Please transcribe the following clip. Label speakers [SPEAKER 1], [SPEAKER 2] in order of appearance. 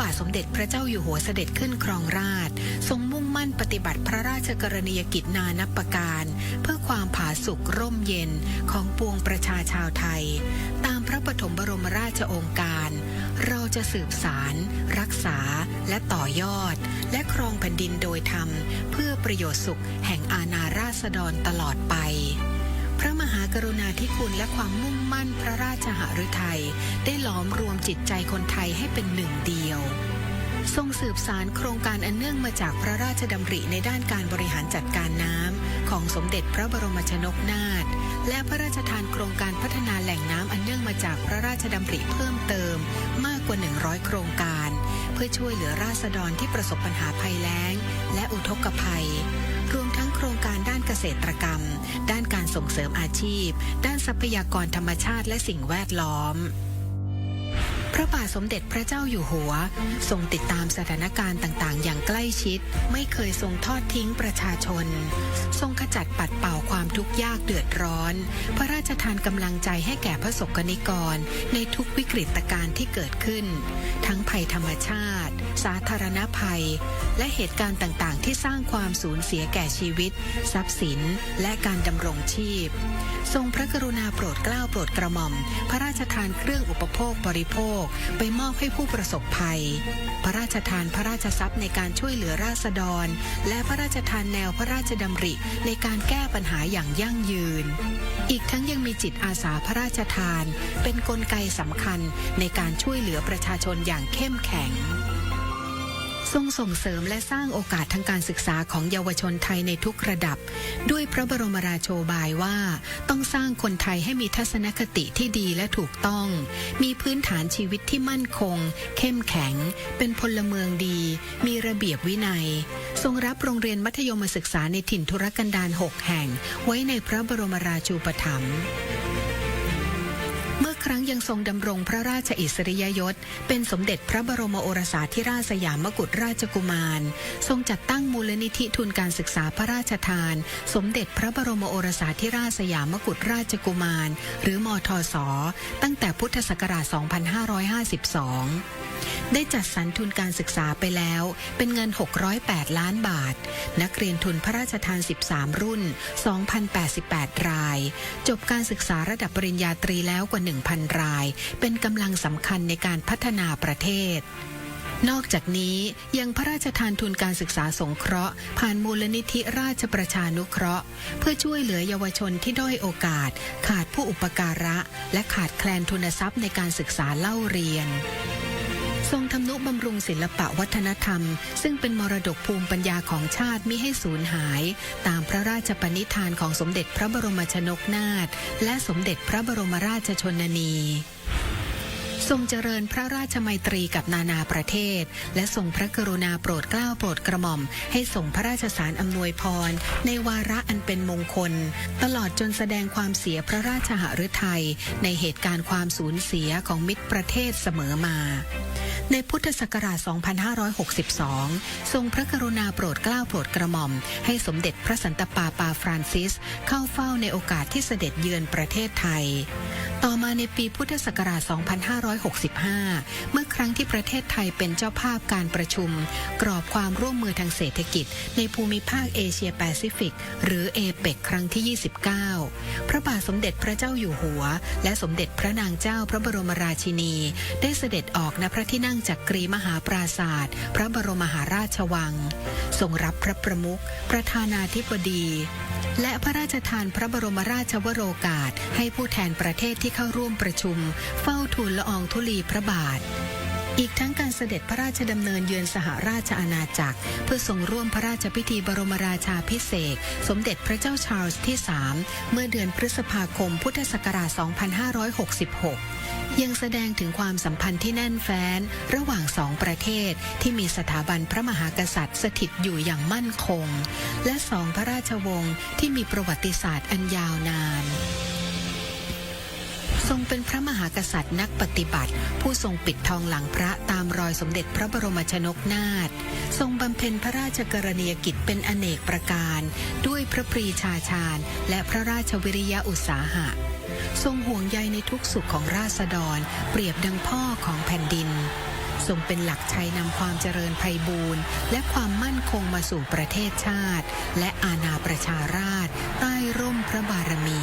[SPEAKER 1] บาทสมเด็จพระเจ้าอยู่หัวเสด็จขึ้นครองราชทรงมุ่งมั่นปฏิบัติพระราชกรณียกิจนานับประการ เพื่อความผาสุกร่มเย็นของปวงประชาชาวไทย ตามพระปฐมบรมราชองค์การ เราจะสืบสาร รักษาและต่อยอด และครองแผ่นดินโดยธรรม เพื่อประโยชน์สุขแห่งอาณาราษฎรตลอดไป พระมหากรุณาธิคุณและความมุ่งมั่นพระราชหฤทัยได้หลอมรวมจิตใจคนไทยให้เป็นหนึ่งเดียว ทรงสืบสารโครงการอันเนื่องมาจากพระราชดำริในด้านการบริหารจัดการน้ำของสมเด็จพระบรมชนกนาถและพระราชทานโครงการพัฒนาแหล่งน้ำอันเนื่องมาจากพระราชดำริเพิ่มเติมมากกว่า 100 โครงการ เพื่อช่วยเหลือราษฎรที่ประสบปัญหาภัยแล้ง และอุทกภัย รวมทั้งโครงการด้าน เกษตรกรรม ด้านการส่งเสริมอาชีพ ด้านทรัพยากรธรรมชาติและสิ่งแวดล้อม พระบาทสมเด็จพระเจ้าอยู่หัว ทรงติดตามสถานการณ์ต่างๆ อย่างใกล้ชิด ไม่เคยทรงทอดทิ้งประชาชน ทรงขจัดปัดเป่าความทุกข์ยากเดือดร้อน พระราชทานกำลังใจให้แก่พระสกนิกร ในทุกวิกฤตการณ์ที่เกิดขึ้น ทั้งภัยธรรมชาติ สาธารณภัย และเหตุการณ์ต่างๆ ที่สร้างความสูญเสียแก่ชีวิต ทรัพย์สิน และการดำรงชีพ ทรงพระกรุณาโปรดเกล้าโปรดกระหม่อม พระราชทานเครื่องอุปโภคบริโภคไปมอบให้ผู้ประสบภัย พระราชทานพระราชทรัพย์ในการช่วยเหลือราษฎร และพระราชทานแนวพระราชดำริในการแก้ปัญหาอย่างยั่งยืน อีกทั้งยังมีจิตอาสาพระราชทาน เป็นนกลไกสำคัญในการช่วยเหลือประชาชนอย่างเข้มแข็ง ทรงส่งเสริมและสร้างโอกาสทางการศึกษาของเยาวชนไทยในทุกระดับ ด้วยพระบรมราโชบายว่า ต้องสร้างคนไทยให้มีทัศนคติที่ดีและถูกต้อง มีพื้นฐานชีวิตที่มั่นคง เข้มแข็ง เป็นพลเมืองดี มีระเบียบวินัย ทรงรับโรงเรียนมัธยมศึกษาในถิ่นทุรกันดาร6แห่ง ไว้ในพระบรมราชูปถัมภ์ ครั้งยังทรงดำรงพระราชอิสริยยศ เป็นสมเด็จพระบรมโอรสาธิราชสยามกุฎราชกุมาร ทรงจัดตั้งมูลนิธิทุนการศึกษาพระราชทาน สมเด็จพระบรมโอรสาธิราชสยามกุฎราชกุมาร หรือมทศตั้งแต่พุทธศักราช 2552 ได้จัดสรรทุนการศึกษาไปแล้ว เป็นเงิน 608 ล้านบาท นักเรียนทุนพระราชทาน 13 รุ่น 2,088 ราย จบการศึกษาระดับปริญญาตรีแล้วกว่า 1,000ราย เป็นกำลังสำคัญในการพัฒนาประเทศนอกจากนี้ยังพระราชทานทุนการศึกษาสงเคราะห์ ผ่านมูลนิธิราชประชานุเคราะห์ เพื่อช่วยเหลือเยาวชนที่ด้อยโอกาส ขาดผู้อุปการะ และขาดแคลนทุนทรัพย์ในการศึกษาเล่าเรียน ทรงทำนุบำรุงศิลปะวัฒนธรรม ซึ่งเป็นมรดกภูมิปัญญาของชาติมิให้สูญหาย ตามพระราชปณิธานของสมเด็จพระบรมชนกนาถและสมเด็จพระบรมราชชนนี ทรงเจริญพระราชมัยตรีกับนานาประเทศ และทรงพระกรุณาโปรดเกล้าโปรดกระหม่อม ให้ส่งพระราชสารอำนวยพร ในวาระอันเป็นมงคล ตลอดจนแสดงความเสียพระราชหฤทัยในเหตุการณ์ความสูญเสียของมิตรประเทศเสมอมาในพุทธศักราช 2562 ทรงพระกรุณาโปรดเกล้าโปรดกระหม่อม ให้สมเด็จพระสันตะปาปาฟรานซิส เข้าเฝ้าในโอกาสที่เสด็จเยือนประเทศไทย ต่อมาในปีพุทธศักราช2565 เมื่อครั้งที่ประเทศไทยเป็นเจ้าภาพการประชุม กรอบความร่วมมือทางเศรษฐกิจ ในภูมิภาคเอเชียแปซิฟิก หรือเอเปกครั้งที่ 29 พระบาทสมเด็จพระเจ้าอยู่หัว และสมเด็จพระนางเจ้าพระบรมราชินี ได้เสด็จออกณพระที่นั่งจักรีมหาปราศาสตร์พระบรมมหาราชวัง ทรงรับพระประมุขประธานาธิบดี และพระราชทานพระบรมราชวโรกาสให้ผู้แทนประเทศที่เข้าร่วมประชุม เฝ้าทูลละอองธุลีพระบาท อีกทั้งการเสด็จพระราชดำเนินเยือนสหราชอาณาจักร เพื่อทรงร่วมพระราชพิธีบรมราชาพิเศษ สมเด็จพระเจ้าชาร์ลส์ที่ 3 เมื่อเดือนพฤษภาคมพุทธศักราช 2566ยังแสดงถึงความสัมพันธ์ที่แน่นแฟ้น ระหว่างสองประเทศที่มีสถาบันพระมหากษัตริย์สถิตอยู่อย่างมั่นคง และสองพระราชวงศ์ที่มีประวัติศาสตร์อันยาวนาน ทรงเป็นพระมหากษัตริย์นักปฏิบัติ ผู้ทรงปิดทองหลังพระตามรอยสมเด็จพระบรมชนกนาถทรงบำเพ็ญพระราชกรณียกิจเป็นอเนกประการ ด้วยพระปรีชาชาญ และพระราชวิริยะอุตสาหะ ทรงห่วงใยในทุกสุขของราษฎร เปรียบดังพ่อของแผ่นดิน ทรงเป็นหลักชัยนำความเจริญไพบูรณ์และความมั่นคงมาสู่ประเทศชาติ และอาณาประชาราชใต้ร่มพระบารมี